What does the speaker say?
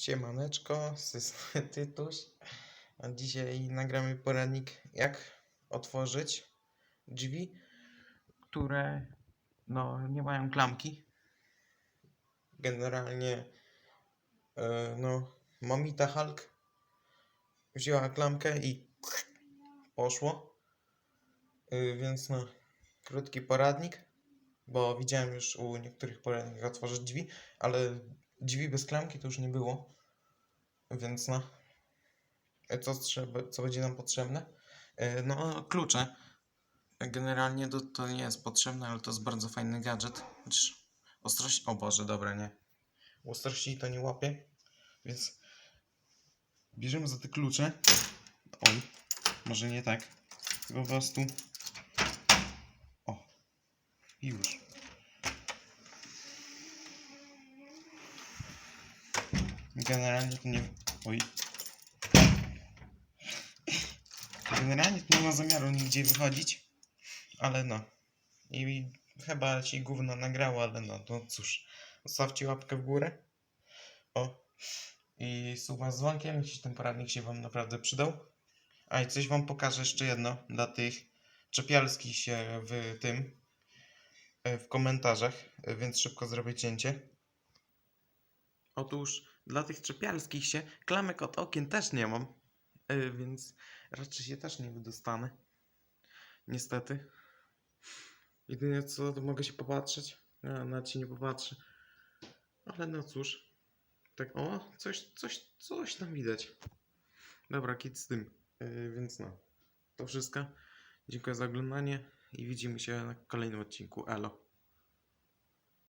Siemaneczko, Tytuś. Dzisiaj nagramy poradnik, jak otworzyć drzwi, które no, nie mają klamki. Generalnie e, no, Mamita Hulk wzięła klamkę i poszło. E, więc no, krótki poradnik, bo widziałem już u niektórych poradnik jak otworzyć drzwi, ale drzwi bez klamki to już nie było. Więc no. E, Co, trzeba, co będzie nam potrzebne? E, No, klucze. Generalnie to, to nie jest potrzebne, ale to jest bardzo fajny gadżet. Znaczy, ostrość. O Boże, dobra, nie. Ostrości to nie łapie. Więc bierzemy za te klucze. Oj, może nie tak. Po prostu. O, już. Generalnie to nie. Oj. Generalnie to nie ma zamiaru nigdzie wychodzić. Ale no. I chyba ci gówno nagrało, ale no, no cóż. Zostawcie łapkę w górę. O. I suba z dzwonkiem, jeśli ten poradnik się wam naprawdę przydał. A i coś wam pokażę jeszcze jedno dla tych czepialskich się w tym e, w komentarzach, e, więc szybko zrobię cięcie. Otóż dla tych czepialskich się klamek od okien też nie mam, e, więc raczej się też nie wydostanę. Niestety. Jedynie co, to mogę się popatrzeć. A, na ci nie popatrzę. Ale no cóż. Tak, o, coś, coś, coś tam widać. Dobra, kit z tym. E, więc no. To wszystko. Dziękuję za oglądanie i widzimy się na kolejnym odcinku. Elo.